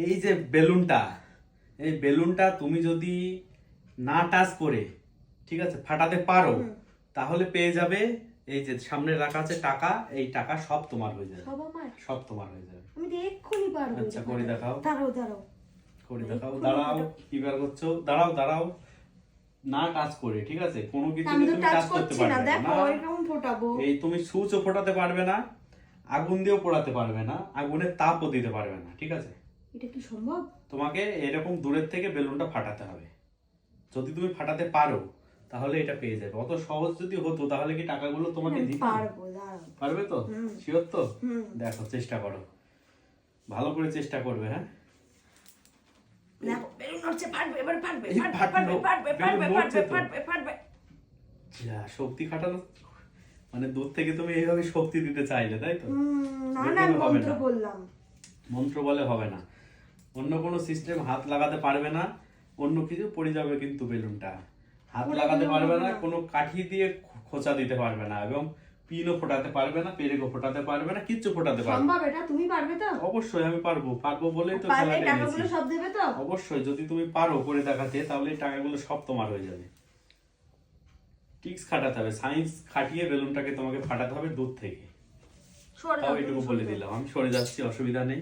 এই যে বেলুনটা এই বেলুনটা তুমি যদি না টাচ করে ঠিক আছে ফাটাতে পারো তাহলে পেয়ে যাবে এই যে সামনে রাখা আছে টাকা এই টাকা সব তোমার হয়ে যাবে। সব তোমার হয়ে যাবে। আমি এক্ষুনি পারব আচ্ছা, করে দেখাও। দাঁড়াও দাঁড়াও। করে দেখাও দাঁড়াও কি বার করছ? দাঁড়াও দাঁড়াও। না টাচ করে ঠিক আছে? কোনো কিছু তুমি টাচ করতে পারবে না। এই তুমি সুচও ফোটাতে পারবে না আগুন দিয়েও পোড়াতে পারবে না আগুনের তাপও দিতে পারবে না ঠিক আছে? এটা কি সম্ভব? তোমাকে এরকম দূরের থেকে বেলুনটা ফাটাতে হবে। যদি তুমি ফাটাতে পারো তাহলে এটা পেয়ে যাবে। অত সহজ যদি হতো তাহলে কি টাকাগুলো তোমাকে দিত? পারব পারবে তো? শিওর তো? দেখো চেষ্টা করো। ভালো করে চেষ্টা করবে হ্যাঁ? শক্তি খাটানো মানে দূর থেকে তুমি এইভাবে শক্তি দিতে চাইলে তাই তো? না না মন্ত্র। বললাম। মন্ত্র বলে হবে না। অন্য কোনো সিস্টেম হাত লাগাতে পারবে না অন্য কিছু পড়ে যাবে কিন্তু বেলুনটা। হাত লাগাতে পারবে না। কোনো কাঠি দিয়ে খোঁচা দিতে পারবে না এবং পিনও ফোটাতে পারবে না পেরেকও ফোটাতে পারবে না কিচ্ছু ফোটাতে পারবে সম্ভব এটা? তুমি পারবে তো? অবশ্যই আমি পারব পারব বলেই তো পারলে টাকাগুলো সব দেবে তো? অবশ্যই যদি তুমি পারো করে দেখাতে তাহলে টাকাগুলো সব তোমার হয়ে যাবে। টিক্স খাটাতে হবে সায়েন্স খাটিয়ে বেলুনটাকে তোমাকে ফাটাতে হবে দূর থেকে। সরে তাও এটুকু বলে দিলাম আমি সরে যাচ্ছি অসুবিধা নেই।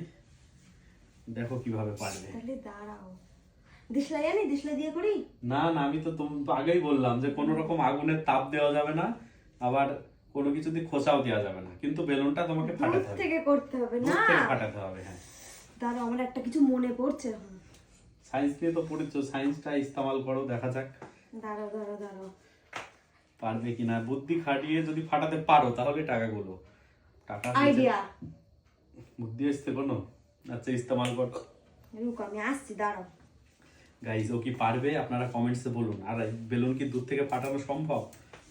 দেখো কীভাবে পারবে। তাহলে দাঁড়াও। দিশলাই জানি দিশলাই দিয়ে করি? না না আমি তো তুমি তো আগেই বললাম যে কোনো রকম আগুনের তাপ দেওয়া যাবে না আবার কোনো কিছু দিয়ে খোঁচাও দেওয়া যাবে না। কিন্তু বেলুনটা তোমাকে ফাটাতে হবে। থেকে করতে হবে না? থেকে ফাটাতে হবে হ্যাঁ। দাঁড়াও আমার একটা কিছু মনে পড়ছে সায়েন্স নিয়ে তো পড়েছো সায়েন্সটা ইস্তেমাল করো দেখা যাক। দাঁড়াও দাঁড়াও দাঁড়াও। পারবে কিনা? বুদ্ধি খাটিয়ে যদি ফাটাতে পারো তাহলে টাকাগুলো। টাকা আইডিয়া বুদ্ধি আসছে কোনো? আচ্ছা ইস্তেমাল কর। রুক আমি আসছি দাঁড়াও। গাইজ ও কি পারবে? আপনারা কমেন্টসে বলুন। আর বেলুন কি দূর থেকে ফাটানো সম্ভব?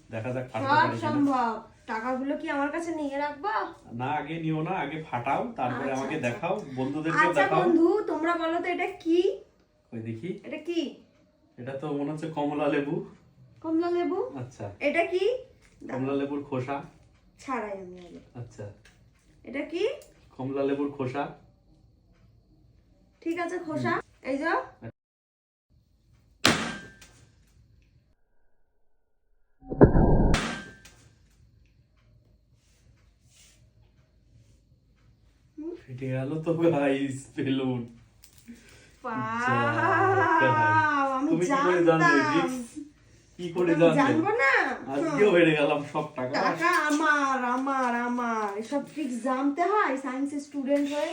দেখা যাক ফাটাতে পারে কিনা। সম্ভব। টাকাগুলো কি আমার কাছে নিয়ে রাখব? না আগে নিও না আগে ফাটাও তারপরে আচ্ছা, আমাকে আচ্ছা। দেখাও বন্ধুদেরকে আচ্ছা বন্ধু তোমরা বলো তো এটা কি? ওই দেখি। এটা কি? এটা তো মনে হচ্ছে কমলা লেবু। কমলা লেবু? আচ্ছা। এটা কি? কমলা লেবুর খোসা। ছাড়াই আমি আচ্ছা। এটা কি? কমলা লেবুর খোসা। ঠিক আছে খোসা। এই যে। ফেটে গেল তো গাইস বেলুন। তুমি কি করে জানলে কি করে জানলে? না? আজকেও হেরে গেলাম সব টাকা। টাকা আমার আমার আমার। এসব ট্রিক্স জানতে হয়? সায়েন্স স্টুডেন্ট হয়ে